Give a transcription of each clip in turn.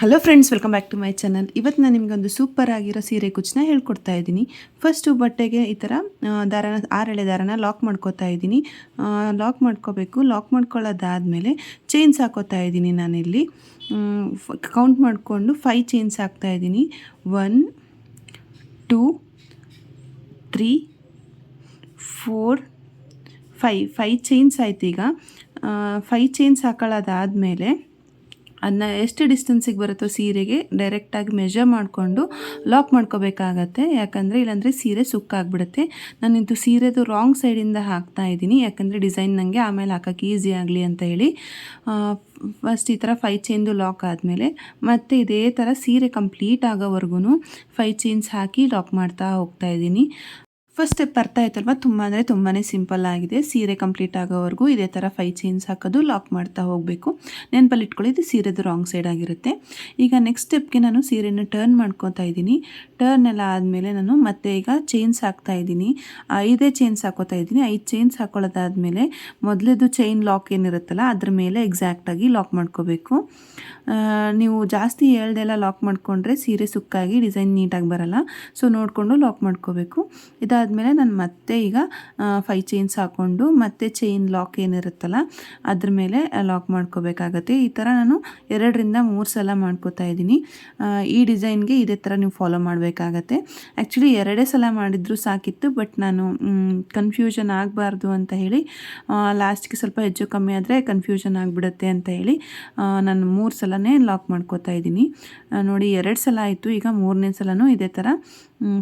Hello friends welcome back to my channel ಇವತ್ತು ನಾನು ನಿಮಗೆ ಒಂದು ಸೂಪರ್ ಆಗಿರೋ ಸೀರೆ ಕುಚ್ಚನ್ನ ಹೇಳ್ಕೊಡ್ತಾ ಇದ್ದೀನಿ. ಫಸ್ಟು ಬಟ್ಟೆಗೆ ಈ ಥರ ದಾರನ ಆರೆಳೆ ದಾರನ ಲಾಕ್ ಮಾಡ್ಕೋತಾ ಇದ್ದೀನಿ. ಲಾಕ್ ಮಾಡ್ಕೋಬೇಕು. ಲಾಕ್ ಮಾಡ್ಕೊಳ್ಳೋದಾದಮೇಲೆ ಚೈನ್ಸ್ ಹಾಕೋತಾ ಇದ್ದೀನಿ ನಾನಿಲ್ಲಿ. ಕೌಂಟ್ ಮಾಡಿಕೊಂಡು ಫೈ ಚೈನ್ಸ್ ಹಾಕ್ತಾ ಇದ್ದೀನಿ. One two three four five five chains ಆಯ್ತು ಈಗ. ಫೈ ಚೈನ್ಸ್ ಹಾಕೊಳ್ಳೋದಾದಮೇಲೆ ಅದನ್ನ ಎಷ್ಟು ಡಿಸ್ಟೆನ್ಸಿಗೆ ಬರುತ್ತೋ ಸೀರೆಗೆ ಡೈರೆಕ್ಟಾಗಿ ಮೆಷರ್ ಮಾಡಿಕೊಂಡು ಲಾಕ್ ಮಾಡ್ಕೋಬೇಕಾಗತ್ತೆ. ಯಾಕಂದರೆ ಇಲ್ಲಾಂದರೆ ಸೀರೆ ಸುಕ್ಕಾಗ್ಬಿಡುತ್ತೆ ನಾನು ಇದು ಸೀರೆದು ರಾಂಗ್ ಸೈಡಿಂದ ಹಾಕ್ತಾ ಇದ್ದೀನಿ. ಯಾಕಂದರೆ ಡಿಸೈನ್ ನನಗೆ ಆಮೇಲೆ ಹಾಕೋಕ್ಕೆ ಈಸಿ ಆಗಲಿ ಅಂತ ಹೇಳಿ. ಫಸ್ಟ್ ಈ ಥರ ಫೈ ಚೈನ್ದು ಲಾಕ್ ಆದಮೇಲೆ ಮತ್ತೆ ಇದೇ ಥರ ಸೀರೆ ಕಂಪ್ಲೀಟ್ ಆಗೋವರೆಗೂ ಫೈ ಚೈನ್ಸ್ ಹಾಕಿ ಲಾಕ್ ಮಾಡ್ತಾ ಹೋಗ್ತಾ ಇದ್ದೀನಿ. ಫಸ್ಟ್ ಸ್ಟೆಪ್ ಬರ್ತಾ ಆಯ್ತಲ್ವ ತುಂಬ ಅಂದರೆ ತುಂಬಾ ಸಿಂಪಲ್ ಆಗಿದೆ. ಸೀರೆ ಕಂಪ್ಲೀಟ್ ಆಗೋವರೆಗೂ ಇದೇ ಥರ ಫೈವ್ ಚೈನ್ಸ್ ಹಾಕೋದು ಲಾಕ್ ಮಾಡ್ತಾ ಹೋಗಬೇಕು. ನೆನಪಲ್ಲಿ ಇಟ್ಕೊಳ್ಳಿ, ಇದು ಸೀರೆದು ರಾಂಗ್ ಸೈಡ್ ಆಗಿರುತ್ತೆ. ಈಗ ನೆಕ್ಸ್ಟ್ ಸ್ಟೆಪ್ಗೆ ನಾನು ಸೀರೆನ ಟರ್ನ್ ಮಾಡ್ಕೊತಾ ಇದ್ದೀನಿ. ಟರ್ನ್ ಎಲ್ಲ ಆದಮೇಲೆ ನಾನು ಮತ್ತೆ ಈಗ ಚೈನ್ಸ್ ಹಾಕ್ತಾ ಇದ್ದೀನಿ. ಐದೇ ಚೈನ್ಸ್ ಹಾಕೋತಾ ಇದ್ದೀನಿ. ಐದು ಚೈನ್ಸ್ ಹಾಕೊಳ್ಳೋದಾದಮೇಲೆ ಮೊದಲೇದು ಚೈನ್ ಲಾಕ್ ಏನಿರುತ್ತಲ್ಲ, ಅದ್ರ ಮೇಲೆ ಎಕ್ಸಾಕ್ಟಾಗಿ ಲಾಕ್ ಮಾಡ್ಕೋಬೇಕು. ನೀವು ಜಾಸ್ತಿ ಹೇಳ್ದೆಲ್ಲ ಲಾಕ್ ಮಾಡಿಕೊಂಡ್ರೆ ಸೀರೆ ಸುಕ್ಕಾಗಿ ಡಿಸೈನ್ ನೀಟಾಗಿ ಬರಲ್ಲ. ಸೊ ನೋಡಿಕೊಂಡು ಲಾಕ್ ಮಾಡ್ಕೋಬೇಕು. ಇದಾದಮೇಲೆ ನಾನು ಮತ್ತೆ ಈಗ ಫೈ ಚೈನ್ಸ್ ಹಾಕ್ಕೊಂಡು ಮತ್ತೆ ಚೈನ್ ಲಾಕ್ ಏನಿರುತ್ತಲ್ಲ, ಅದ್ರ ಮೇಲೆ ಲಾಕ್ ಮಾಡ್ಕೋಬೇಕಾಗತ್ತೆ. ಈ ಥರ ನಾನು ಎರಡರಿಂದ ಮೂರು ಸಲ ಮಾಡ್ಕೋತಾ ಇದ್ದೀನಿ. ಈ ಡಿಸೈನ್ಗೆ ಇದೇ ಥರ ನೀವು ಫಾಲೋ ಮಾಡಬೇಕಾಗತ್ತೆ. ಆ್ಯಕ್ಚುಲಿ ಎರಡೇ ಸಲ ಮಾಡಿದ್ರು ಸಾಕಿತ್ತು ಬಟ್ ನಾನು ಕನ್ಫ್ಯೂಷನ್ ಆಗಬಾರ್ದು ಅಂತ ಹೇಳಿ ಲಾಸ್ಟ್ಗೆ ಸ್ವಲ್ಪ ಹೆಚ್ಚು ಕಮ್ಮಿ ಆದರೆ ಕನ್ಫ್ಯೂಷನ್ ಆಗಿಬಿಡುತ್ತೆ ಅಂತ ಹೇಳಿ ನಾನು ಮೂರು ಸಲನೇ ಲಾಕ್ ಮಾಡ್ಕೋತಾ ಇದ್ದೀನಿ ನೋಡಿ ಎರಡು ಸಲ ಆಯಿತು, ಈಗ ಮೂರನೇ ಸಲನೂ ಇದೇ ಥರ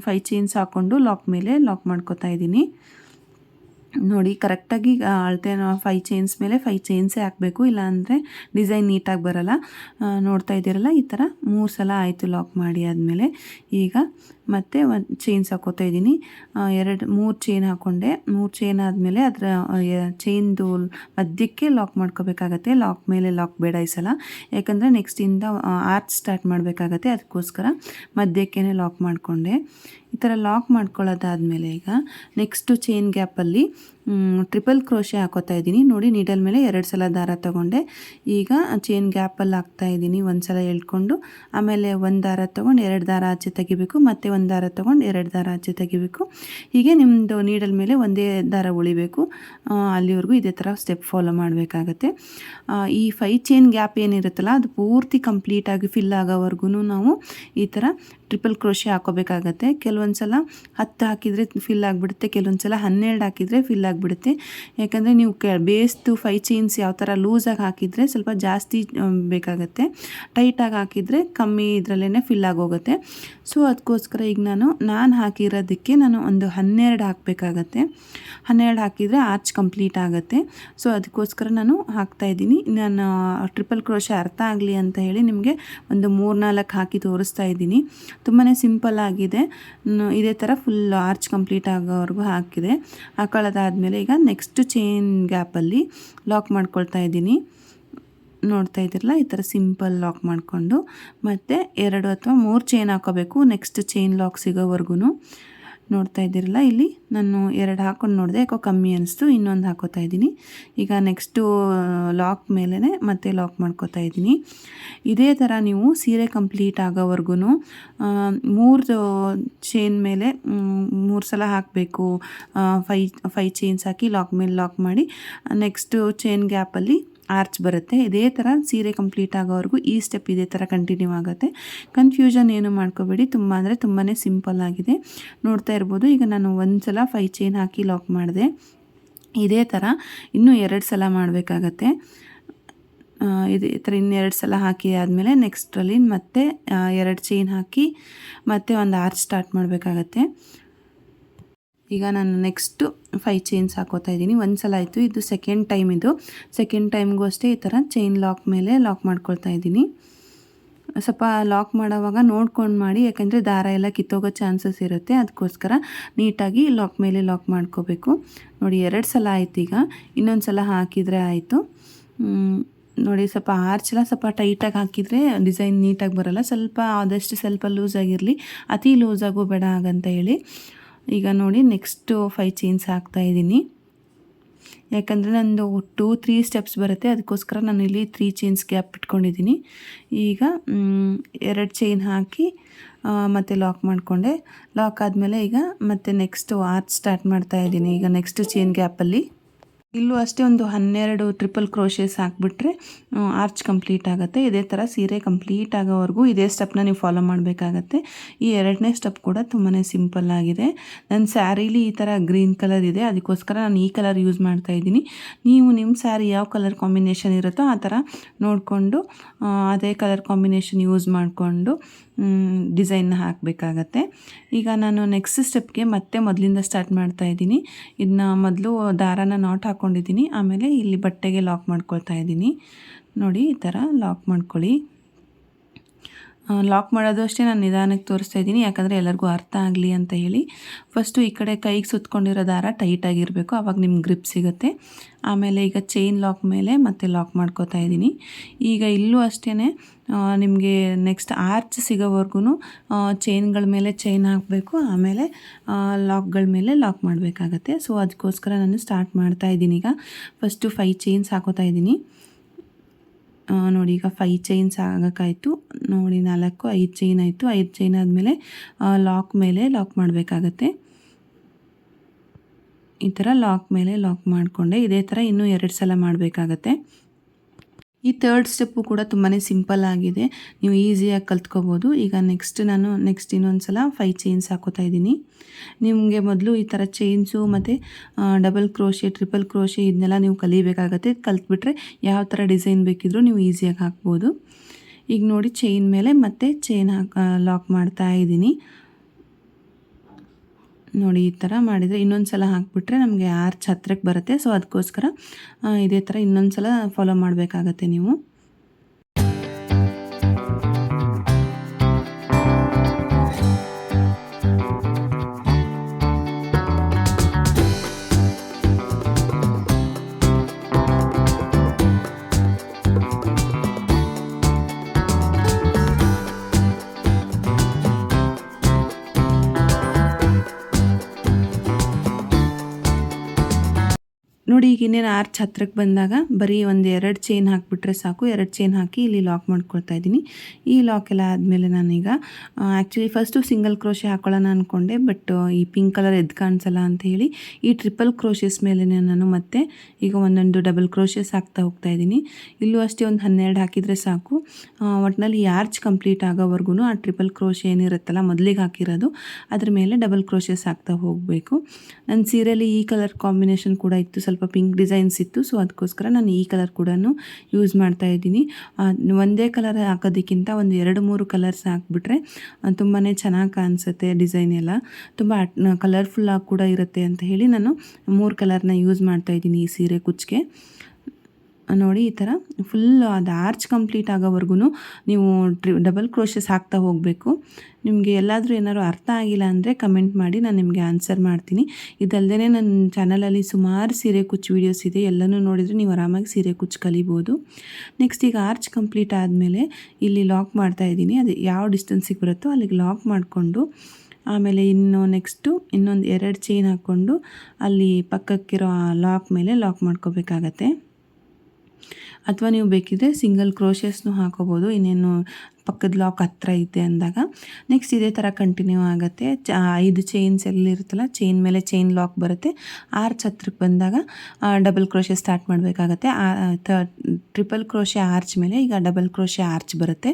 ಫೈ ಚೈನ್ಸ್ ಹಾಕ್ಕೊಂಡು ಲಾಕ್ ಮೇಲೆ ಲಾಕ್ ಮಾಡ್ಕೋತಾ ಇದ್ದೀನಿ ನೋಡಿ, ಕರೆಕ್ಟಾಗಿ ಅಳತೆ ಫೈ ಚೈನ್ಸ್ ಮೇಲೆ ಫೈ ಚೈನ್ಸೇ ಹಾಕಬೇಕು. ಇಲ್ಲಾಂದರೆ ಡಿಸೈನ್ ನೀಟಾಗಿ ಬರೋಲ್ಲ. ನೋಡ್ತಾ ಇದ್ದೀರಲ್ಲ, ಈ ಥರ ಮೂರು ಸಲ ಆಯಿತು ಲಾಕ್ ಮಾಡಿ ಆದಮೇಲೆ. ಈಗ ಮತ್ತೆ ಒಂದು ಚೈನ್ಸ್ ಹಾಕೋತಾ ಇದ್ದೀನಿ. ಎರಡು, ಮೂರು ಚೈನ್ ಹಾಕ್ಕೊಂಡೆ ಮೂರು ಚೈನ್ ಆದಮೇಲೆ ಅದರ ಚೈನ್ದು ಮಧ್ಯಕ್ಕೆ ಲಾಕ್ ಮಾಡ್ಕೋಬೇಕಾಗತ್ತೆ. ಲಾಕ್ ಮೇಲೆ ಲಾಕ್ ಬೇಡ ಈ ಸಲ. ಯಾಕಂದರೆ ನೆಕ್ಸ್ಟಿಂದ ಆರ್ಚ್ ಸ್ಟಾರ್ಟ್ ಮಾಡಬೇಕಾಗತ್ತೆ. ಅದಕ್ಕೋಸ್ಕರ ಮಧ್ಯಕ್ಕೇ ಲಾಕ್ ಮಾಡಿಕೊಂಡೆ. ಈ ಥರ ಲಾಕ್ ಮಾಡ್ಕೊಳ್ಳೋದಾದಮೇಲೆ ಈಗ ನೆಕ್ಸ್ಟು ಚೈನ್ ಗ್ಯಾಪಲ್ಲಿ ಟ್ರಿಪಲ್ ಕ್ರೋಶೆ ಹಾಕೋತಾ ಇದ್ದೀನಿ. ನೋಡಿ ನೀಡಲ್ ಮೇಲೆ ಎರಡು ಸಲ ದಾರ ತಗೊಂಡೆ. ಈಗ ಚೈನ್ ಗ್ಯಾಪಲ್ಲಿ ಹಾಕ್ತಾ ಇದ್ದೀನಿ. ಒಂದು ಸಲ ಎಳ್ಕೊಂಡು, ಆಮೇಲೆ ಒಂದು ದಾರ ತೊಗೊಂಡು ಎರಡು ದಾರ ಆಚೆ ತೆಗಿಬೇಕು, ಮತ್ತು ಒಂದು ದಾರ ತೊಗೊಂಡು ಎರಡು ದಾರ ಆಚೆ ತೆಗಿಬೇಕು. ಹೀಗೆ ನಿಮ್ಮದು ನೀಡಲ್ ಮೇಲೆ ಒಂದೇ ದಾರ ಉಳಿಬೇಕು. ಅಲ್ಲಿವರೆಗೂ ಇದೇ ಥರ ಸ್ಟೆಪ್ ಫಾಲೋ ಮಾಡಬೇಕಾಗತ್ತೆ. ಈ ಫೈ ಚೈನ್ ಗ್ಯಾಪ್ ಏನಿರುತ್ತಲ್ಲ, ಅದು ಪೂರ್ತಿ ಕಂಪ್ಲೀಟಾಗಿ ಫಿಲ್ ಆಗೋವರೆಗೂ ನಾವು ಈ ಥರ ಟ್ರಿಪಲ್ ಕ್ರೋಶೆ ಹಾಕೋಬೇಕಾಗತ್ತೆ. ಕೆಲವೊಂದು ಸಲ ಹತ್ತು ಹಾಕಿದರೆ ಫಿಲ್ ಆಗಿಬಿಡುತ್ತೆ ಕೆಲವೊಂದು ಸಲ ಹನ್ನೆರಡು ಹಾಕಿದರೆ ಫಿಲ್ ಆಗಿಬಿಡುತ್ತೆ. ಯಾಕಂದರೆ ನೀವು ಕೆ ಬೇಸ್ದು ಫೈ ಚೈನ್ಸ್ ಯಾವ ಥರ ಲೂಸಾಗಿ ಹಾಕಿದರೆ ಸ್ವಲ್ಪ ಜಾಸ್ತಿ ಬೇಕಾಗುತ್ತೆ. ಟೈಟಾಗಿ ಹಾಕಿದರೆ ಕಮ್ಮಿ ಇದರಲ್ಲೇ ಫಿಲ್ ಆಗೋಗುತ್ತೆ. ಸೊ ಅದಕ್ಕೋಸ್ಕರ ಈಗ ನಾನು ನಾನು ಹಾಕಿರೋದಕ್ಕೆ ನಾನು ಒಂದು ಹನ್ನೆರಡು ಹಾಕಬೇಕಾಗತ್ತೆ. ಹನ್ನೆರಡು ಹಾಕಿದರೆ ಆರ್ಚ್ ಕಂಪ್ಲೀಟ್ ಆಗುತ್ತೆ. ಸೊ ಅದಕ್ಕೋಸ್ಕರ ನಾನು ಹಾಕ್ತಾ ಇದ್ದೀನಿ. ನಾನು ಟ್ರಿಪಲ್ ಕ್ರೋಶ ಅರ್ಥ ಆಗಲಿ ಅಂತ ಹೇಳಿ ನಿಮಗೆ ಒಂದು ಮೂರು ನಾಲ್ಕು ಹಾಕಿ ತೋರಿಸ್ತಾ ಇದ್ದೀನಿ. ತುಂಬಾ ಸಿಂಪಲ್ ಆಗಿದೆ. ಇದೇ ಥರ ಫುಲ್ ಆರ್ಚ್ ಕಂಪ್ಲೀಟ್ ಆಗೋವರೆಗೂ ಹಾಕಿದೆ. ಹಾಕೊಳ್ಳೋದಾದಮೇಲೆ ಈಗ ನೆಕ್ಸ್ಟ್ ಚೈನ್ ಗ್ಯಾಪಲ್ಲಿ ಲಾಕ್ ಮಾಡ್ಕೊಳ್ತಾ ಇದ್ದೀನಿ. ನೋಡ್ತಾ ಇದ್ದೀರಲ್ಲ, ಈ ಥರ ಸಿಂಪಲ್ ಲಾಕ್ ಮಾಡಿಕೊಂಡು. ಮತ್ತು ಎರಡು ಅಥವಾ ಮೂರು ಚೈನ್ ಹಾಕೋಬೇಕು ನೆಕ್ಸ್ಟ್ ಚೈನ್ ಲಾಕ್ ಸಿಗೋವರೆಗೂ ನೋಡ್ತಾ ಇದ್ದೀರಲ್ಲ, ಇಲ್ಲಿ ನಾನು ಎರಡು ಹಾಕೊಂಡು ನೋಡಿದೆ, ಯಾಕೋ ಕಮ್ಮಿ ಅನಿಸ್ತು, ಇನ್ನೊಂದು ಹಾಕೋತಾ ಇದ್ದೀನಿ. ಈಗ ನೆಕ್ಸ್ಟು ಲಾಕ್ ಮೇಲೇ ಮತ್ತೆ ಲಾಕ್ ಮಾಡ್ಕೋತಾ ಇದ್ದೀನಿ. ಇದೇ ಥರ ನೀವು ಸೀರೆ ಕಂಪ್ಲೀಟ್ ಆಗೋವರೆಗೂ ಮೂರು ಚೈನ್ ಮೇಲೆ ಮೂರು ಸಲ ಹಾಕಬೇಕು ಫೈ ಫೈ ಚೈನ್ಸ್ ಹಾಕಿ ಲಾಕ್ ಮೇಲೆ ಲಾಕ್ ಮಾಡಿ ನೆಕ್ಸ್ಟು ಚೈನ್ ಗ್ಯಾಪಲ್ಲಿ ಆರ್ಚ್ ಬರುತ್ತೆ. ಇದೇ ಥರ ಸೀರೆ ಕಂಪ್ಲೀಟ್ ಆಗೋವರೆಗೂ ಈ ಸ್ಟೆಪ್ ಇದೇ ಥರ ಕಂಟಿನ್ಯೂ ಆಗುತ್ತೆ. ಕನ್ಫ್ಯೂಷನ್ ಏನು ಮಾಡ್ಕೋಬೇಡಿ. ತುಂಬ ಅಂದರೆ ತುಂಬಾ ಸಿಂಪಲ್ ಆಗಿದೆ. ನೋಡ್ತಾ ಇರ್ಬೋದು. ಈಗ ನಾನು ಒಂದು ಸಲ ಫೈ ಚೈನ್ ಹಾಕಿ ಲಾಕ್ ಮಾಡಿದೆ. ಇದೇ ಥರ ಇನ್ನೂ ಎರಡು ಸಲ ಮಾಡಬೇಕಾಗತ್ತೆ. ಇದೇ ಥರ ಇನ್ನೆರಡು ಸಲ ಹಾಕಿ ಆದಮೇಲೆ ನೆಕ್ಸ್ಟ್ರಲ್ಲಿ ಮತ್ತೆ ಎರಡು ಚೈನ್ ಹಾಕಿ ಮತ್ತೆ ಒಂದು ಆರ್ಚ್ ಸ್ಟಾರ್ಟ್ ಮಾಡಬೇಕಾಗತ್ತೆ. ಈಗ ನಾನು ನೆಕ್ಸ್ಟು ಫೈವ್ ಚೈನ್ಸ್ ಹಾಕೋತಾ ಇದ್ದೀನಿ. ಒಂದು ಸಲ ಆಯಿತು, ಇದು ಸೆಕೆಂಡ್ ಟೈಮ್ ಇದು. ಸೆಕೆಂಡ್ ಟೈಮ್ಗೂ ಅಷ್ಟೇ ಈ ಥರ ಚೈನ್ ಲಾಕ್ ಮೇಲೆ ಲಾಕ್ ಮಾಡ್ಕೊಳ್ತಾ ಇದ್ದೀನಿ. ಸ್ವಲ್ಪ ಲಾಕ್ ಮಾಡೋವಾಗ ನೋಡ್ಕೊಂಡು ಮಾಡಿ, ಯಾಕೆಂದರೆ ದಾರ ಎಲ್ಲ ಕಿತ್ತೋಗೋ ಚಾನ್ಸಸ್ ಇರುತ್ತೆ. ಅದಕ್ಕೋಸ್ಕರ ನೀಟಾಗಿ ಲಾಕ್ ಮೇಲೆ ಲಾಕ್ ಮಾಡ್ಕೋಬೇಕು. ನೋಡಿ, ಎರಡು ಸಲ ಆಯ್ತು ಈಗ. ಇನ್ನೊಂದು ಸಲ ಹಾಕಿದರೆ ಆಯಿತು. ನೋಡಿ, ಸ್ವಲ್ಪ ಆರ್ಚೆಲ್ಲ ಸ್ವಲ್ಪ ಟೈಟಾಗಿ ಹಾಕಿದರೆ ಡಿಸೈನ್ ನೀಟಾಗಿ ಬರೋಲ್ಲ. ಸ್ವಲ್ಪ ಆದಷ್ಟು ಸ್ವಲ್ಪ ಲೂಸ್ ಆಗಿರಲಿ. ಅತಿ ಲೂಸ್ ಆಗೋ ಬೇಡ ಹಾಗಂತ ಹೇಳಿ. ಈಗ ನೋಡಿ ನೆಕ್ಸ್ಟು ಫೈ ಚೈನ್ಸ್ ಹಾಕ್ತಾ ಇದ್ದೀನಿ. ಯಾಕಂದರೆ ನಂದು ಟೂ ತ್ರೀ ಸ್ಟೆಪ್ಸ್ ಬರುತ್ತೆ. ಅದಕ್ಕೋಸ್ಕರ ನಾನು ಇಲ್ಲಿ ತ್ರೀ ಚೈನ್ಸ್ ಗ್ಯಾಪ್ ಇಟ್ಕೊಂಡಿದ್ದೀನಿ. ಈಗ ಎರಡು ಚೈನ್ ಹಾಕಿ ಮತ್ತೆ ಲಾಕ್ ಮಾಡಿಕೊಂಡೆ. ಲಾಕ್ ಆದಮೇಲೆ ಈಗ ಮತ್ತೆ ನೆಕ್ಸ್ಟ್ ಆರ್ಚ್ ಸ್ಟಾರ್ಟ್ ಮಾಡ್ತಾ ಇದ್ದೀನಿ. ಈಗ ನೆಕ್ಸ್ಟ್ ಚೈನ್ ಗ್ಯಾಪಲ್ಲಿ ಇಲ್ಲೂ ಅಷ್ಟೇ ಒಂದು ಹನ್ನೆರಡು ಟ್ರಿಪಲ್ ಕ್ರೋಶೇಸ್ ಹಾಕ್ಬಿಟ್ರೆ ಆರ್ಚ್ ಕಂಪ್ಲೀಟ್ ಆಗುತ್ತೆ. ಇದೇ ಥರ ಸೀರೆ ಕಂಪ್ಲೀಟ್ ಆಗೋವರೆಗೂ ಇದೇ ಸ್ಟೆಪ್ನ ನೀವು ಫಾಲೋ ಮಾಡಬೇಕಾಗತ್ತೆ. ಈ ಎರಡನೇ ಸ್ಟೆಪ್ ಕೂಡ ತುಂಬಾ ಸಿಂಪಲ್ ಆಗಿದೆ. ನನ್ನ ಸ್ಯಾರೀಲಿ ಈ ಥರ ಗ್ರೀನ್ ಕಲರ್ ಇದೆ. ಅದಕ್ಕೋಸ್ಕರ ನಾನು ಈ ಕಲರ್ ಯೂಸ್ ಮಾಡ್ತಾ ಇದ್ದೀನಿ. ನೀವು ನಿಮ್ಮ ಸ್ಯಾರಿ ಯಾವ ಕಲರ್ ಕಾಂಬಿನೇಷನ್ ಇರುತ್ತೋ ಆ ಥರ ನೋಡಿಕೊಂಡು ಅದೇ ಕಲರ್ ಕಾಂಬಿನೇಷನ್ ಯೂಸ್ ಮಾಡಿಕೊಂಡು ಡಿಸೈನ್ನ ಹಾಕಬೇಕಾಗತ್ತೆ. ಈಗ ನಾನು ನೆಕ್ಸ್ಟ್ ಸ್ಟೆಪ್ಗೆ ಮತ್ತೆ ಮೊದಲಿಂದ ಸ್ಟಾರ್ಟ್ ಮಾಡ್ತಾ ಇದ್ದೀನಿ. ಇದನ್ನ ಮೊದಲು ದಾರಾನ ನಾಟ್ ಹಾಕ್ಕೊಂಡಿದ್ದೀನಿ ಆಮೇಲೆ ಇಲ್ಲಿ ಬಟ್ಟೆಗೆ ಲಾಕ್ ಮಾಡ್ಕೊಳ್ತಾ ಇದ್ದೀನಿ. ನೋಡಿ, ಈ ಥರ ಲಾಕ್ ಮಾಡ್ಕೊಳ್ಳಿ. ಲಾಕ್ ಮಾಡೋದು ಅಷ್ಟೇ ನಾನು ನಿಧಾನಕ್ಕೆ ತೋರಿಸ್ತಾ ಇದ್ದೀನಿ, ಯಾಕಂದರೆ ಎಲ್ಲರಿಗೂ ಅರ್ಥ ಆಗಲಿ ಅಂತ ಹೇಳಿ. ಫಸ್ಟು ಈ ಕಡೆ ಕೈಗೆ ಸುತ್ಕೊಂಡಿರೋ ದಾರ ಟೈಟಾಗಿರಬೇಕು ಆವಾಗ ನಿಮ್ಗೆ ಗ್ರಿಪ್ ಸಿಗುತ್ತೆ. ಆಮೇಲೆ ಈಗ ಚೈನ್ ಲಾಕ್ ಮೇಲೆ ಮತ್ತೆ ಲಾಕ್ ಮಾಡ್ಕೋತಾ ಇದ್ದೀನಿ. ಈಗ ಇಲ್ಲೂ ಅಷ್ಟೇ ನಿಮಗೆ ನೆಕ್ಸ್ಟ್ ಆರ್ಚ್ ಸಿಗೋವರೆಗೂ ಚೈನ್ಗಳ ಮೇಲೆ ಚೈನ್ ಹಾಕಬೇಕು, ಆಮೇಲೆ ಲಾಕ್ಗಳ ಮೇಲೆ ಲಾಕ್ ಮಾಡಬೇಕಾಗತ್ತೆ. ಸೊ ಅದಕ್ಕೋಸ್ಕರ ನಾನು ಸ್ಟಾರ್ಟ್ ಮಾಡ್ತಾ ಇದ್ದೀನಿ ಈಗ. ಫಸ್ಟು ಫೈವ್ ಚೈನ್ಸ್ ಹಾಕೋತಾ ಇದ್ದೀನಿ. ನೋಡಿ, ಈಗ ಫೈ ಚೈನ್ಸ್ ಆಗೋಕ್ಕಾಯ್ತು. ನೋಡಿ, ನಾಲ್ಕು, ಐದು ಚೈನ್ ಆಯಿತು. ಐದು ಚೈನ್ ಆದಮೇಲೆ ಲಾಕ್ ಮೇಲೆ ಲಾಕ್ ಮಾಡಬೇಕಾಗತ್ತೆ. ಈ ಥರ ಲಾಕ್ ಮೇಲೆ ಲಾಕ್ ಮಾಡಿಕೊಂಡೆ. ಇದೇ ಥರ ಇನ್ನೂ ಎರಡು ಸಲ ಮಾಡಬೇಕಾಗತ್ತೆ. ಈ ತರ್ಡ್ ಸ್ಟೆಪ್ಪು ಕೂಡ ತುಂಬಾ ಸಿಂಪಲ್ ಆಗಿದೆ. ನೀವು ಈಸಿಯಾಗಿ ಕಲ್ತ್ಕೋಬೋದು. ಈಗ ನೆಕ್ಸ್ಟ್ ನಾನು ನೆಕ್ಸ್ಟ್ ಇನ್ನೊಂದು ಸಲ ಫೈ ಚೈನ್ಸ್ ಹಾಕೋತಾ ಇದ್ದೀನಿ. ನಿಮಗೆ ಮೊದಲು ಈ ಥರ ಚೈನ್ಸು ಮತ್ತು ಡಬಲ್ ಕ್ರೋಶೆ ಟ್ರಿಪಲ್ ಕ್ರೋಶೆ ಇದನ್ನೆಲ್ಲ ನೀವು ಕಲಿಬೇಕಾಗತ್ತೆ. ಕಲ್ತ್ಬಿಟ್ರೆ ಯಾವ ಥರ ಡಿಸೈನ್ ಬೇಕಿದ್ರೂ ನೀವು ಈಸಿಯಾಗಿ ಹಾಕ್ಬೋದು. ಈಗ ನೋಡಿ ಚೈನ್ ಮೇಲೆ ಮತ್ತೆ ಚೈನ್ ಹಾಕ ಲಾಕ್ ಮಾಡ್ತಾ ಇದ್ದೀನಿ. ನೋಡಿ ಈ ಥರ ಮಾಡಿದರೆ ಇನ್ನೊಂದು ಸಲ ಹಾಕಿಬಿಟ್ರೆ ನಮಗೆ ಆರ್ಚ್ ಛತ್ರಕ್ಕೆ ಬರುತ್ತೆ. ಸೊ ಅದಕ್ಕೋಸ್ಕರ ಇದೇ ಥರ ಇನ್ನೊಂದು ಸಲ ಫಾಲೋ ಮಾಡಬೇಕಾಗತ್ತೆ ನೀವು. ನೋಡಿ ಈಗ ಇನ್ನೇನು ಆರ್ಚ್ ಹತ್ರಕ್ಕೆ ಬಂದಾಗ ಬರೀ ಒಂದು ಎರಡು ಚೈನ್ ಹಾಕಿಬಿಟ್ರೆ ಸಾಕು. ಎರಡು ಚೈನ್ ಹಾಕಿ ಇಲ್ಲಿ ಲಾಕ್ ಮಾಡ್ಕೊಳ್ತಾ ಇದ್ದೀನಿ. ಈ ಲಾಕ್ ಎಲ್ಲ ಆದಮೇಲೆ ನಾನೀಗ ಆ್ಯಕ್ಚುಲಿ ಫಸ್ಟು ಸಿಂಗಲ್ ಕ್ರೋಶೆ ಹಾಕೊಳ್ಳೋಣ ಅಂದ್ಕೊಂಡೆ ಬಟ್ ಈ ಪಿಂಕ್ ಕಲರ್ ಎದ್ದು ಕಾಣಿಸಲ್ಲ ಅಂತ ಹೇಳಿ ಈ ಟ್ರಿಪಲ್ ಕ್ರೋಶಸ್ ಮೇಲೆ ನಾನು ಮತ್ತೆ ಈಗ ಒಂದೊಂದು ಡಬಲ್ ಕ್ರೋಶಸ್ ಹಾಕ್ತಾ ಹೋಗ್ತಾ ಇದ್ದೀನಿ. ಇಲ್ಲೂ ಅಷ್ಟೇ ಒಂದು ಹನ್ನೆರಡು ಹಾಕಿದರೆ ಸಾಕು. ಒಟ್ಟಿನಲ್ಲಿ ಆರ್ಚ್ ಕಂಪ್ಲೀಟ್ ಆಗೋವರೆಗೂ ಆ ಟ್ರಿಪಲ್ ಕ್ರೋಶೆ ಏನಿರುತ್ತಲ್ಲ ಮೊದಲಿಗೆ ಹಾಕಿರೋದು, ಅದ್ರ ಮೇಲೆ ಡಬಲ್ ಕ್ರೋಶಸ್ ಹಾಕ್ತಾ ಹೋಗಬೇಕು. ನನ್ನ ಸೀರೆಯಲ್ಲಿ ಈ ಕಲರ್ ಕಾಂಬಿನೇಷನ್ ಕೂಡ ಇತ್ತು. ಸ್ವಲ್ಪ ಪಿಂಕ್ ಡಿಸೈನ್ಸ್ ಇತ್ತು ಸೊ ಅದಕ್ಕೋಸ್ಕರ ನಾನು ಈ ಕಲರ್ ಕೂಡ ಯೂಸ್ ಮಾಡ್ತಾ ಇದ್ದೀನಿ. ಒಂದೇ ಕಲರ್ ಹಾಕೋದಕ್ಕಿಂತ ಒಂದು ಎರಡು, ಮೂರು ಕಲರ್ಸ್ ಹಾಕ್ಬಿಟ್ರೆ ತುಂಬಾ ಚೆನ್ನಾಗಿ ಕಾಣಿಸುತ್ತೆ ಡಿಸೈನ್ ಎಲ್ಲ. ತುಂಬ ಕಲರ್ಫುಲ್ಲಾಗಿ ಕೂಡ ಇರುತ್ತೆ ಅಂತ ಹೇಳಿ ನಾನು ಮೂರು ಕಲರ್ನ ಯೂಸ್ ಮಾಡ್ತಾ ಇದ್ದೀನಿ ಈ ಸೀರೆ ಕುಚ್ಗೆ ನೋಡಿ, ಈ ಥರ ಫುಲ್ ಅದು ಆರ್ಚ್ ಕಂಪ್ಲೀಟ್ ಆಗೋವರೆಗೂ ನೀವು ಟ್ರಿ ಡಬಲ್ ಕ್ರೋಶಸ್ ಹಾಕ್ತಾ ಹೋಗಬೇಕು. ನಿಮಗೆ ಎಲ್ಲಾದರೂ ಏನಾದ್ರು ಅರ್ಥ ಆಗಿಲ್ಲ ಅಂದರೆ ಕಮೆಂಟ್ ಮಾಡಿ, ನಾನು ನಿಮಗೆ ಆನ್ಸರ್ ಮಾಡ್ತೀನಿ. ಇದಲ್ಲದೆ ನನ್ನ ಚಾನಲಲ್ಲಿ ಸುಮಾರು ಸೀರೆ ಕುಚ್ಚು ವೀಡಿಯೋಸ್ ಇದೆ, ಎಲ್ಲನೂ ನೋಡಿದರೆ ನೀವು ಆರಾಮಾಗಿ ಸೀರೆ ಕುಚ್ಚು ಕಲಿಬೋದು. ನೆಕ್ಸ್ಟ್ ಈಗ ಆರ್ಚ್ ಕಂಪ್ಲೀಟ್ ಆದಮೇಲೆ ಇಲ್ಲಿ ಲಾಕ್ ಮಾಡ್ತಾ ಇದ್ದೀನಿ. ಅದು ಯಾವ ಡಿಸ್ಟೆನ್ಸಿಗೆ ಬರುತ್ತೋ ಅಲ್ಲಿಗೆ ಲಾಕ್ ಮಾಡಿಕೊಂಡು, ಆಮೇಲೆ ಇನ್ನು ನೆಕ್ಸ್ಟು ಇನ್ನೊಂದು ಎರಡು ಚೈನ್ ಹಾಕ್ಕೊಂಡು ಅಲ್ಲಿ ಪಕ್ಕಕ್ಕಿರೋ ಲಾಕ್ ಮೇಲೆ ಲಾಕ್ ಮಾಡ್ಕೋಬೇಕಾಗತ್ತೆ. ಅಥವಾ ನೀವು ಬೇಕಿದ್ರೆ ಸಿಂಗಲ್ ಕ್ರೋಶಸ್ನು ಹಾಕೋಬೋದು. ಇನ್ನೇನು ಪಕ್ಕದ ಲಾಕ್ ಹತ್ತಿರ ಇದೆ ಅಂದಾಗ. ನೆಕ್ಸ್ಟ್ ಇದೇ ಥರ ಕಂಟಿನ್ಯೂ ಆಗುತ್ತೆ. ಚ, ಐದು ಚೈನ್ಸ್ ಎಲ್ಲಿರುತ್ತಲ್ಲ ಚೈನ್ ಮೇಲೆ ಚೈನ್ ಲಾಕ್ ಬರುತ್ತೆ. ಆರ್ಚ್ ಛತ್ರಕ್ಕೆ ಬಂದಾಗ ಡಬಲ್ ಕ್ರೋಶೆ ಸ್ಟಾರ್ಟ್ ಮಾಡಬೇಕಾಗತ್ತೆ. ಟ್ರಿಪಲ್ ಕ್ರೋಶೆ ಆರ್ಚ್ ಮೇಲೆ ಈಗ ಡಬಲ್ ಕ್ರೋಶೆ ಆರ್ಚ್ ಬರುತ್ತೆ.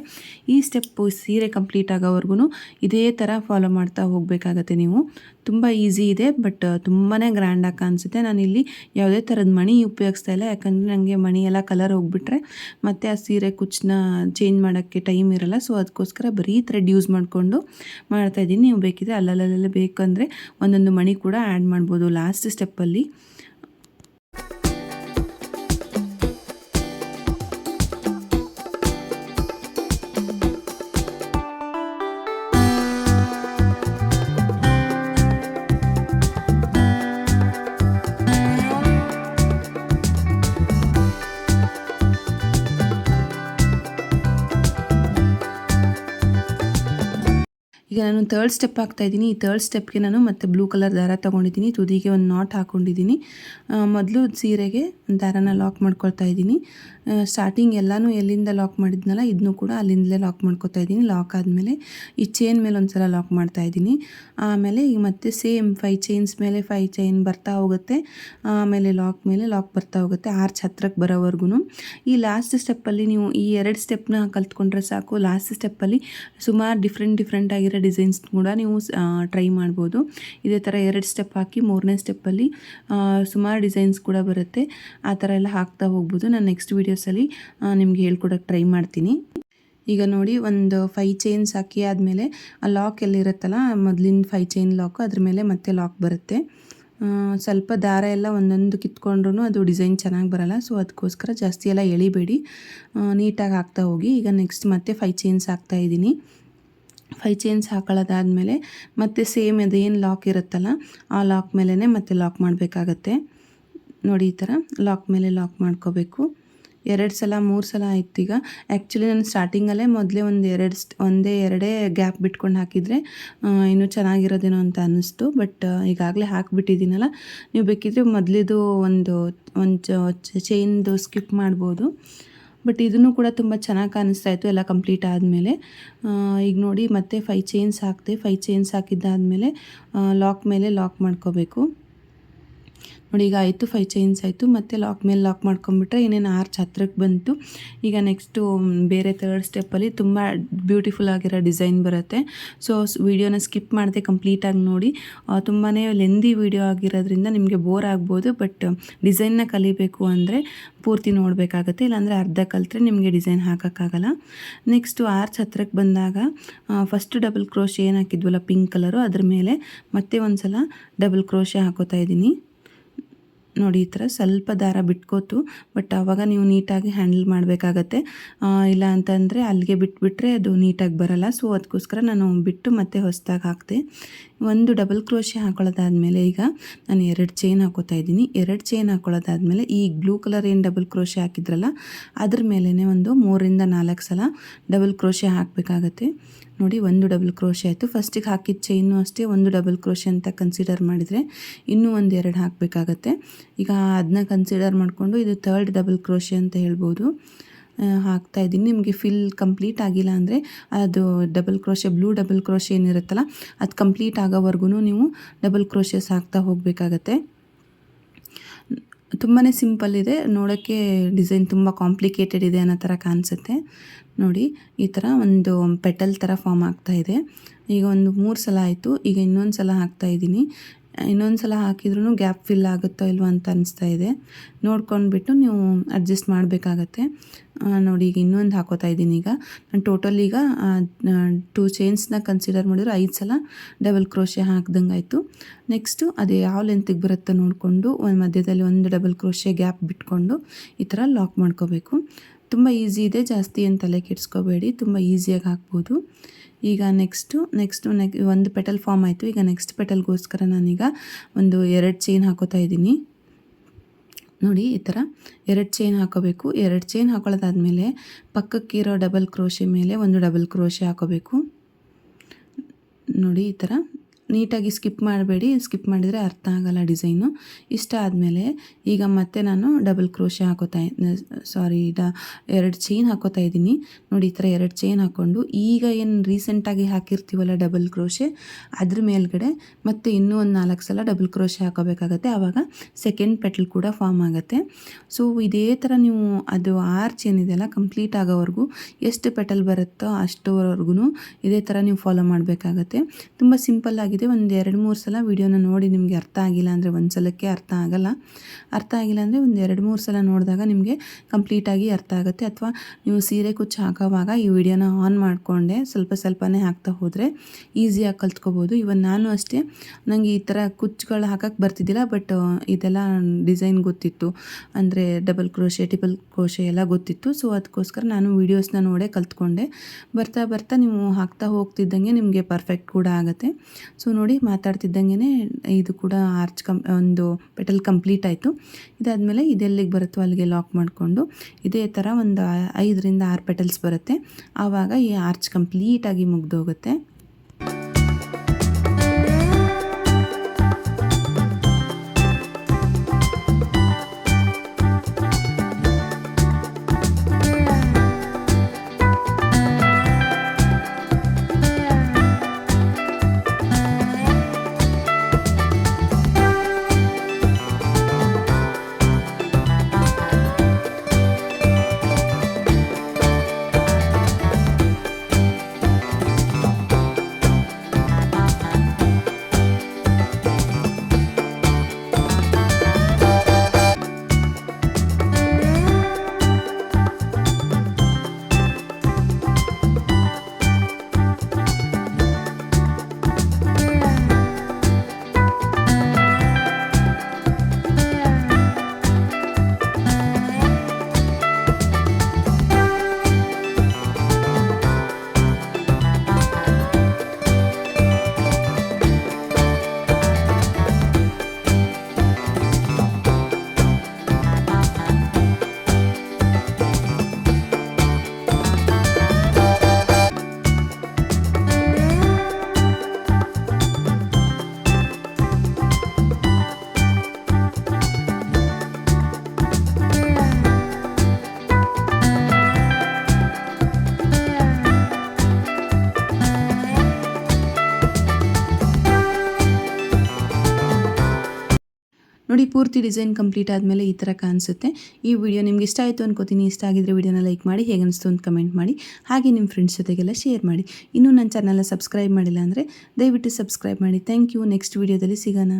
ಈ ಸ್ಟೆಪ್ಪು ಸೀರೆ ಕಂಪ್ಲೀಟ್ ಆಗೋವರೆಗೂ ಇದೇ ಥರ ಫಾಲೋ ಮಾಡ್ತಾ ಹೋಗಬೇಕಾಗತ್ತೆ ನೀವು. ತುಂಬ ಈಸಿ ಇದೆ ಬಟ್ ತುಂಬಾ ಗ್ರ್ಯಾಂಡಾಗಿ ಕಾಣಿಸುತ್ತೆ. ನಾನಿಲ್ಲಿ ಯಾವುದೇ ಥರದ ಮಣಿ ಉಪಯೋಗಿಸ್ತಾ ಇಲ್ಲ, ಯಾಕಂದರೆ ನನಗೆ ಮಣಿ ಎಲ್ಲ ಕಲರ್ ಹೋಗಿಬಿಟ್ರೆ ಮತ್ತೆ ಆ ಸೀರೆ ಕುಚ್ಚನ್ನ ಚೇಂಜ್ ಮಾಡೋಕ್ಕೆ ಟೈಮ್ ಇರಲ್ಲ ಸೊ ಅದಕ್ಕೋಸ್ಕರ ಬರೀ ಥ್ರೆಡ್ ಯೂಸ್ ಮಾಡಿಕೊಂಡು ಮಾಡ್ತಾಯಿದ್ದೀನಿ ನೀವು ಬೇಕಿದ್ರೆ ಅಲ್ಲಲ್ಲಲ್ಲೇ ಬೇಕಂದರೆ ಒಂದೊಂದು ಮಣಿ ಕೂಡ ಆ್ಯಡ್ ಮಾಡ್ಬೋದು ಲಾಸ್ಟ್ ಸ್ಟೆಪ್ಪಲ್ಲಿ ನಾನು ತರ್ಡ್ ಸ್ಟೆಪ್ ಹಾಕ್ತಾ ಇದ್ದೀನಿ. ಈ ತರ್ಡ್ ಸ್ಟೆಪ್ಗೆ ನಾನು ಮತ್ತೆ ಬ್ಲೂ ಕಲರ್ ದಾರ ತೊಗೊಂಡಿದ್ದೀನಿ. ತುದಿಗೆ ಒಂದು ನಾಟ್ ಹಾಕ್ಕೊಂಡಿದ್ದೀನಿ ಮೊದಲು ಸೀರೆಗೆ ದಾರನ ಲಾಕ್ ಮಾಡ್ಕೊಳ್ತಾ ಇದ್ದೀನಿ. ಸ್ಟಾರ್ಟಿಂಗ್ ಎಲ್ಲನೂ ಎಲ್ಲಿಂದ ಲಾಕ್ ಮಾಡಿದ್ನಲ್ಲ ಇದನ್ನು ಕೂಡ ಅಲ್ಲಿಂದಲೇ ಲಾಕ್ ಮಾಡ್ಕೊತಾ ಇದ್ದೀನಿ. ಲಾಕ್ ಆದಮೇಲೆ ಈ ಚೈನ್ ಮೇಲೆ ಒಂದು ಸಲ ಲಾಕ್ ಮಾಡ್ತಾ ಇದ್ದೀನಿ. ಆಮೇಲೆ ಈಗ ಮತ್ತೆ ಸೇಮ್ ಫೈ ಚೈನ್ಸ್ ಮೇಲೆ ಫೈ ಚೈನ್ ಬರ್ತಾ ಹೋಗುತ್ತೆ. ಆಮೇಲೆ ಲಾಕ್ ಮೇಲೆ ಲಾಕ್ ಬರ್ತಾ ಹೋಗುತ್ತೆ. ಆರ್ಚ್ ಹತ್ರಕ್ಕೆ ಬರೋವರೆಗೂ ಈ ಲಾಸ್ಟ್ ಸ್ಟೆಪ್ಪಲ್ಲಿ ನೀವು ಈ ಎರಡು ಸ್ಟೆಪ್ನ ಕಲ್ತ್ಕೊಂಡ್ರೆ ಸಾಕು. ಲಾಸ್ಟ್ ಸ್ಟೆಪ್ಪಲ್ಲಿ ಸುಮಾರು ಡಿಫ್ರೆಂಟ್ ಡಿಫ್ರೆಂಟ್ ಆಗಿರೋ ಡಿಸೈನ್ಸ್ ಕೂಡ ನೀವು ಟ್ರೈ ಮಾಡ್ಬೋದು. ಇದೇ ಥರ ಎರಡು ಸ್ಟೆಪ್ ಹಾಕಿ ಮೂರನೇ ಸ್ಟೆಪ್ಪಲ್ಲಿ ಸುಮಾರು ಡಿಸೈನ್ಸ್ ಕೂಡ ಬರುತ್ತೆ. ಆ ಥರ ಎಲ್ಲ ಹಾಕ್ತಾ ಹೋಗ್ಬೋದು. ನಾನು ನೆಕ್ಸ್ಟ್ ವೀಡಿಯೋಸಲ್ಲಿ ನಿಮ್ಗೆ ಹೇಳ್ಕೊಡೋಕ್ಕೆ ಟ್ರೈ ಮಾಡ್ತೀನಿ. ಈಗ ನೋಡಿ, ಒಂದು ಫೈ ಚೈನ್ಸ್ ಹಾಕಿ ಆದಮೇಲೆ, ಆ ಲಾಕ್ ಎಲ್ಲಿರುತ್ತಲ್ಲ ಮೊದಲಿನ ಫೈ ಚೈನ್ ಲಾಕು ಅದ್ರ ಮೇಲೆ ಮತ್ತೆ ಲಾಕ್ ಬರುತ್ತೆ. ಸ್ವಲ್ಪ ದಾರ ಎಲ್ಲ ಒಂದೊಂದು ಕಿತ್ಕೊಂಡ್ರೂ ಅದು ಡಿಸೈನ್ ಚೆನ್ನಾಗಿ ಬರಲ್ಲ ಸೊ ಅದಕ್ಕೋಸ್ಕರ ಜಾಸ್ತಿ ಎಲ್ಲ ಎಳಿಬೇಡಿ. ನೀಟಾಗಿ ಹಾಕ್ತಾ ಹೋಗಿ. ಈಗ ನೆಕ್ಸ್ಟ್ ಮತ್ತೆ ಫೈ ಚೈನ್ಸ್ ಹಾಕ್ತಾ ಇದ್ದೀನಿ ಫೈ ಚೈನ್ಸ್ ಹಾಕೊಳ್ಳೋದಾದಮೇಲೆ ಮತ್ತೆ ಸೇಮ್ ಅದೇನು ಲಾಕ್ ಇರುತ್ತಲ್ಲ, ಆ ಲಾಕ್ ಮೇಲೇ ಮತ್ತೆ ಲಾಕ್ ಮಾಡಬೇಕಾಗತ್ತೆ. ನೋಡಿ ಈ ಥರ ಲಾಕ್ ಮೇಲೆ ಲಾಕ್ ಮಾಡ್ಕೋಬೇಕು. ಎರಡು ಸಲ, ಮೂರು ಸಲ ಆಯ್ತು ಈಗ. ಆ್ಯಕ್ಚುಲಿ ನಾನು ಸ್ಟಾರ್ಟಿಂಗಲ್ಲೇ ಮೊದಲೇ ಒಂದು ಎರಡು ಒಂದೇ ಎರಡೇ ಗ್ಯಾಪ್ ಬಿಟ್ಕೊಂಡು ಹಾಕಿದರೆ ಇನ್ನೂ ಚೆನ್ನಾಗಿರೋದೇನೋ ಅಂತ ಅನ್ನಿಸ್ತು. ಬಟ್ ಈಗಾಗಲೇ ಹಾಕಿಬಿಟ್ಟಿದ್ದೀನಲ್ಲ. ನೀವು ಬೇಕಿದ್ರೆ ಮೊದಲಿದು ಒಂದು ಒಂದು ಚೈನ್ದು ಸ್ಕಿಪ್ ಮಾಡ್ಬೋದು. ಬಟ್ ಇದನ್ನು ಕೂಡ ತುಂಬ ಚೆನ್ನಾಗಿ ಕಾಣಿಸ್ತಾ ಇತ್ತು ಎಲ್ಲ ಕಂಪ್ಲೀಟ್ ಆದಮೇಲೆ. ಈಗ ನೋಡಿ ಮತ್ತೆ ಫೈ ಚೈನ್ಸ್ ಹಾಕ್ತೆ ಫೈ ಚೈನ್ಸ್ ಹಾಕಿದ್ದಾದಮೇಲೆ ಲಾಕ್ ಮೇಲೆ ಲಾಕ್ ಮಾಡ್ಕೋಬೇಕು. ನೋಡಿ, ಈಗ ಆಯಿತು ಫೈವ್ ಚೈನ್ಸ್ ಆಯಿತು, ಮತ್ತು ಲಾಕ್ ಮೇಲೆ ಲಾಕ್ ಮಾಡ್ಕೊಂಬಿಟ್ರೆ ಏನೇನು ಆರ್ಚ್ ಹತ್ರಕ್ಕೆ ಬಂತು. ಈಗ ನೆಕ್ಸ್ಟು ಬೇರೆ ಥರ್ಡ್ ಸ್ಟೆಪ್ಪಲ್ಲಿ ತುಂಬ ಬ್ಯೂಟಿಫುಲ್ ಆಗಿರೋ ಡಿಸೈನ್ ಬರುತ್ತೆ. ಸೊ ವಿಡಿಯೋನ ಸ್ಕಿಪ್ ಮಾಡದೆ ಕಂಪ್ಲೀಟಾಗಿ ನೋಡಿ. ತುಂಬಾ ಲೆಂದಿ ವಿಡಿಯೋ ಆಗಿರೋದ್ರಿಂದ ನಿಮಗೆ ಬೋರ್ ಆಗ್ಬೋದು ಬಟ್ ಡಿಸೈನ್ನ ಕಲಿಬೇಕು ಅಂದರೆ ಪೂರ್ತಿ ನೋಡಬೇಕಾಗತ್ತೆ. ಇಲ್ಲಾಂದರೆ ಅರ್ಧ ಕಲಿತ್ರೆ ನಿಮಗೆ ಡಿಸೈನ್ ಹಾಕೋಕ್ಕಾಗಲ್ಲ. ನೆಕ್ಸ್ಟು ಆರ್ಚ್ ಹತ್ರಕ್ಕೆ ಬಂದಾಗ ಫಸ್ಟ್ ಡಬಲ್ ಕ್ರೋಶ್ ಏನು ಹಾಕಿದ್ವಲ್ಲ ಪಿಂಕ್ ಕಲರು ಅದ್ರ ಮೇಲೆ ಮತ್ತೆ ಒಂದು ಸಲ ಡಬಲ್ ಕ್ರೋಶೆ ಹಾಕೋತಾ ಇದ್ದೀನಿ. ನೋಡಿ, ಈ ಥರ ಸ್ವಲ್ಪ ದಾರ ಬಿಟ್ಕೋತು, ಬಟ್ ಆವಾಗ ನೀವು ನೀಟಾಗಿ ಹ್ಯಾಂಡಲ್ ಮಾಡಬೇಕಾಗತ್ತೆ. ಇಲ್ಲ ಅಂತಂದರೆ ಅಲ್ಲಿಗೆ ಬಿಟ್ಬಿಟ್ರೆ ಅದು ನೀಟಾಗಿ ಬರಲ್ಲ. ಸೊ, ಅದಕ್ಕೋಸ್ಕರ ನಾನು ಬಿಟ್ಟು ಮತ್ತೆ ಹೊಸದಾಗಿ ಹಾಕ್ತೆ ಒಂದು ಡಬಲ್ ಕ್ರೋಶೆ ಹಾಕೊಳ್ಳೋದಾದಮೇಲೆ ಈಗ ನಾನು ಎರಡು ಚೈನ್ ಹಾಕೋತಾ ಇದ್ದೀನಿ. ಎರಡು ಚೈನ್ ಹಾಕೊಳ್ಳೋದಾದಮೇಲೆ ಈ ಬ್ಲೂ ಕಲರ್ ಏನು ಡಬಲ್ ಕ್ರೋಶೆ ಹಾಕಿದ್ರಲ್ಲ, ಅದ್ರ ಮೇಲೇ ಒಂದು ಮೂರಿಂದ ನಾಲ್ಕು ಸಲ ಡಬಲ್ ಕ್ರೋಶೆ ಹಾಕಬೇಕಾಗತ್ತೆ. ನೋಡಿ, ಒಂದು ಡಬಲ್ ಕ್ರೋಶೆ ಆಯಿತು. ಫಸ್ಟಿಗೆ ಹಾಕಿದ ಚೈನು ಅಷ್ಟೇ ಒಂದು ಡಬಲ್ ಕ್ರೋಶೆ ಅಂತ ಕನ್ಸಿಡರ್ ಮಾಡಿದರೆ ಇನ್ನೂ ಒಂದು ಎರಡು ಹಾಕಬೇಕಾಗತ್ತೆ. ಈಗ ಅದನ್ನ ಕನ್ಸಿಡರ್ ಮಾಡಿಕೊಂಡು ಇದು ಥರ್ಡ್ ಡಬಲ್ ಕ್ರೋಶೆ ಅಂತ ಹೇಳ್ಬೋದು. ಹಾಕ್ತಾ ಇದ್ದೀನಿ. ನಿಮಗೆ ಫಿಲ್ ಕಂಪ್ಲೀಟ್ ಆಗಿಲ್ಲ ಅಂದರೆ ಅದು double crochet blue double crochet ಏನಿರುತ್ತಲ್ಲ, ಅದು ಕಂಪ್ಲೀಟ್ ಆಗೋವರೆಗೂ ನೀವು ಡಬಲ್ ಕ್ರೋಶೆಸ್ ಹಾಕ್ತಾ ಹೋಗಬೇಕಾಗತ್ತೆ. ತುಂಬಾ ಸಿಂಪಲ್ ಇದೆ. ನೋಡೋಕ್ಕೆ ಡಿಸೈನ್ ತುಂಬ ಕಾಂಪ್ಲಿಕೇಟೆಡ್ ಇದೆ ಅನ್ನೋ ಥರ ಕಾಣಿಸುತ್ತೆ. ನೋಡಿ, ಈ ಥರ ಒಂದು ಪೆಟಲ್ ಥರ ಫಾರ್ಮ್ ಆಗ್ತಾ ಇದೆ. ಈಗ ಒಂದು ಮೂರು ಸಲ ಆಯಿತು. ಈಗ ಇನ್ನೊಂದು ಸಲ ಹಾಕ್ತಾ ಇದ್ದೀನಿ. ಇನ್ನೊಂದು ಸಲ ಹಾಕಿದ್ರೂ ಗ್ಯಾಪ್ ಫಿಲ್ ಆಗುತ್ತೋ ಇಲ್ವೋ ಅಂತ ಅನಿಸ್ತಾ ಇದೆ. ನೋಡ್ಕೊಂಡ್ಬಿಟ್ಟು ನೀವು ಅಡ್ಜಸ್ಟ್ ಮಾಡಬೇಕಾಗತ್ತೆ. ನೋಡಿ, ಈಗ ಇನ್ನೊಂದು ಹಾಕೋತಾ ಇದ್ದೀನಿ ಈಗ. ನಾನು ಟೋಟಲ್ ಈಗ ಟೂ ಚೈನ್ಸ್ನ ಕನ್ಸಿಡರ್ ಮಾಡಿದ್ರೆ ಐದು ಸಲ ಡಬಲ್ ಕ್ರೋಶೆ ಹಾಕ್ದಂಗೆ ಆಯಿತು ನೆಕ್ಸ್ಟು ಅದು ಯಾವ ಲೆಂತಿಗೆ ಬರುತ್ತೋ ನೋಡಿಕೊಂಡು, ಒಂದು ಮಧ್ಯದಲ್ಲಿ ಒಂದು ಡಬಲ್ ಕ್ರೋಶೆ ಗ್ಯಾಪ್ ಬಿಟ್ಕೊಂಡು ಈ ಥರ ಲಾಕ್ ಮಾಡ್ಕೋಬೇಕು. ತುಂಬ ಈಸಿ ಇದೆ, ಜಾಸ್ತಿ ಏನು ತಲೆ ಕೆಡಿಸ್ಕೋಬೇಡಿ, ತುಂಬ ಈಸಿಯಾಗಿ ಹಾಕ್ಬೋದು. ಈಗ ನೆಕ್ಸ್ಟು ನೆಕ್ಸ್ಟು ನೆಕ್ ಒಂದು ಪೆಟಲ್ ಫಾರ್ಮ್ ಆಯಿತು. ಈಗ ನೆಕ್ಸ್ಟ್ ಪೆಟಲ್ಗೋಸ್ಕರ ನಾನೀಗ ಒಂದು ಎರಡು ಚೈನ್ ಹಾಕೋತಾ ಇದ್ದೀನಿ. ನೋಡಿ, ಈ ಥರ ಎರಡು ಚೈನ್ ಹಾಕೋಬೇಕು. ಎರಡು ಚೈನ್ ಹಾಕೊಳ್ಳೋದಾದ್ಮೇಲೆ ಪಕ್ಕಕ್ಕಿರೋ ಡಬಲ್ ಕ್ರೋಶೆ ಮೇಲೆ ಒಂದು ಡಬಲ್ ಕ್ರೋಶೆ ಹಾಕೋಬೇಕು. ನೋಡಿ, ಈ ಥರ ನೀಟಾಗಿ ಸ್ಕಿಪ್ ಮಾಡಬೇಡಿ. ಸ್ಕಿಪ್ ಮಾಡಿದರೆ ಅರ್ಥ ಆಗಲ್ಲ ಡಿಸೈನು. ಇಷ್ಟ ಆದಮೇಲೆ ಈಗ ಮತ್ತೆ ನಾನು ಡಬಲ್ ಕ್ರೋಶೆ ಹಾಕೋತಾ ಸಾರಿ ಡ ಎರಡು ಚೈನ್ ಹಾಕೋತಾ ಇದ್ದೀನಿ. ನೋಡಿ, ಈ ಥರ ಎರಡು ಚೈನ್ ಹಾಕ್ಕೊಂಡು ಈಗ ಏನು ರೀಸೆಂಟಾಗಿ ಹಾಕಿರ್ತೀವಲ್ಲ ಡಬಲ್ ಕ್ರೋಶೆ, ಅದ್ರ ಮೇಲ್ಗಡೆ ಮತ್ತೆ ಇನ್ನೂ ಒಂದು ನಾಲ್ಕು ಸಲ ಡಬಲ್ ಕ್ರೋಶೆ ಹಾಕೋಬೇಕಾಗತ್ತೆ. ಆವಾಗ ಸೆಕೆಂಡ್ ಪೆಟಲ್ ಕೂಡ ಫಾರ್ಮ್ ಆಗುತ್ತೆ. ಸೊ, ಇದೇ ಥರ ನೀವು ಅದು ಆರ್ಚ್ ಏನಿದೆಯಲ್ಲ ಕಂಪ್ಲೀಟ್ ಆಗೋವರೆಗೂ ಎಷ್ಟು ಪೆಟಲ್ ಬರುತ್ತೋ ಅಷ್ಟೋವರೆಗೂ ಇದೇ ಥರ ನೀವು ಫಾಲೋ ಮಾಡಬೇಕಾಗತ್ತೆ. ತುಂಬ ಸಿಂಪಲ್ ಆಗಿದೆ. ಒಂದು ಎರಡು ಮೂರು ಸಲ ವೀಡಿಯೋನ ನೋಡಿ ನಿಮಗೆ ಅರ್ಥ ಆಗಿಲ್ಲ ಅಂದರೆ ಒಂದು ಸಲಕ್ಕೆ ಅರ್ಥ ಆಗಲ್ಲ. ಅರ್ಥ ಆಗಿಲ್ಲ ಅಂದರೆ ಒಂದು ಎರಡು ಮೂರು ಸಲ ನೋಡಿದಾಗ ನಿಮಗೆ ಕಂಪ್ಲೀಟಾಗಿ ಅರ್ಥ ಆಗುತ್ತೆ. ಅಥವಾ ನೀವು ಸೀರೆ ಕುಚ್ಚು ಹಾಕೋವಾಗ ಈ ವಿಡಿಯೋನ ಆನ್ ಮಾಡಿಕೊಂಡೆ ಸ್ವಲ್ಪ ಸ್ವಲ್ಪನೇ ಹಾಕ್ತಾ ಹೋದರೆ ಈಸಿಯಾಗಿ ಕಲ್ತ್ಕೋಬೋದು. ಇವನ್ ನಾನು ಅಷ್ಟೇ ನನಗೆ ಈ ಥರ ಕುಚ್ಚುಗಳು ಹಾಕಕ್ಕೆ ಬರ್ತಿದ್ದಿಲ್ಲ ಬಟ್ ಇದೆಲ್ಲ ಡಿಸೈನ್ ಗೊತ್ತಿತ್ತು. ಅಂದರೆ ಡಬಲ್ ಕ್ರೋಶೆ ಟಿಬಲ್ ಕ್ರೋಶೆ ಎಲ್ಲ ಗೊತ್ತಿತ್ತು. ಸೊ ಅದಕ್ಕೋಸ್ಕರ ನಾನು ವೀಡಿಯೋಸ್ನ ನೋಡೇ ಕಲ್ತ್ಕೊಂಡೆ. ಬರ್ತಾ ಬರ್ತಾ ನೀವು ಹಾಕ್ತಾ ಹೋಗ್ತಿದ್ದಂಗೆ ನಿಮಗೆ ಪರ್ಫೆಕ್ಟ್ ಕೂಡ ಆಗುತ್ತೆ. ಸೊ ನೋಡಿ ಮಾತಾಡ್ತಿದ್ದಂಗೆ ಇದು ಕೂಡ ಆರ್ಚ್ ಕಂ ಒಂದು ಪೆಟಲ್ ಕಂಪ್ಲೀಟ್ ಆಯಿತು. ಇದಾದಮೇಲೆ ಇದೆಲ್ಲಿಗೆ ಬರುತ್ತೋ ಅಲ್ಲಿಗೆ ಲಾಕ್ ಮಾಡಿಕೊಂಡು ಇದೇ ಥರ ಒಂದು ಐದರಿಂದ ಆರು ಪೆಟಲ್ಸ್ ಬರುತ್ತೆ. ಆವಾಗ ಈ ಆರ್ಚ್ ಕಂಪ್ಲೀಟಾಗಿ ಮುಗ್ದೋಗುತ್ತೆ. ನೋಡಿ ಪೂರ್ತಿ ಡಿಸೈನ್ ಕಂಪ್ಲೀಟ್ ಆದಮೇಲೆ ಈ ಥರ ಕಾಣಿಸುತ್ತೆ. ಈ ವಿಡಿಯೋ ನಿಮ್ಗೆ ಇಷ್ಟ ಆಯಿತು ಅನ್ಕೋತೀನಿ. ಇಷ್ಟ ಆಗಿದ್ರೆ ವಿಡಿಯೋನ ಲೈಕ್ ಮಾಡಿ, ಹೇಗೆ ಅನಿಸ್ತು ಅಂತ ಕಮೆಂಟ್ ಮಾಡಿ. ಹಾಗೆ ನಿಮ್ಮ ಫ್ರೆಂಡ್ಸ್ ಜೊತೆಗೆಲ್ಲ ಶೇರ್ ಮಾಡಿ. ಇನ್ನೂ ನನ್ನ ಚಾನಲ್ನ ಸಬ್ಸ್ಕ್ರೈಬ್ ಮಾಡಿಲ್ಲ ಅಂದರೆ ದಯವಿಟ್ಟು ಸಬ್ಸ್ಕ್ರೈಬ್ ಮಾಡಿ. Thank you. ನೆಕ್ಸ್ಟ್ ವಿಡಿಯೋದಲ್ಲಿ ಸಿಗೋಣ.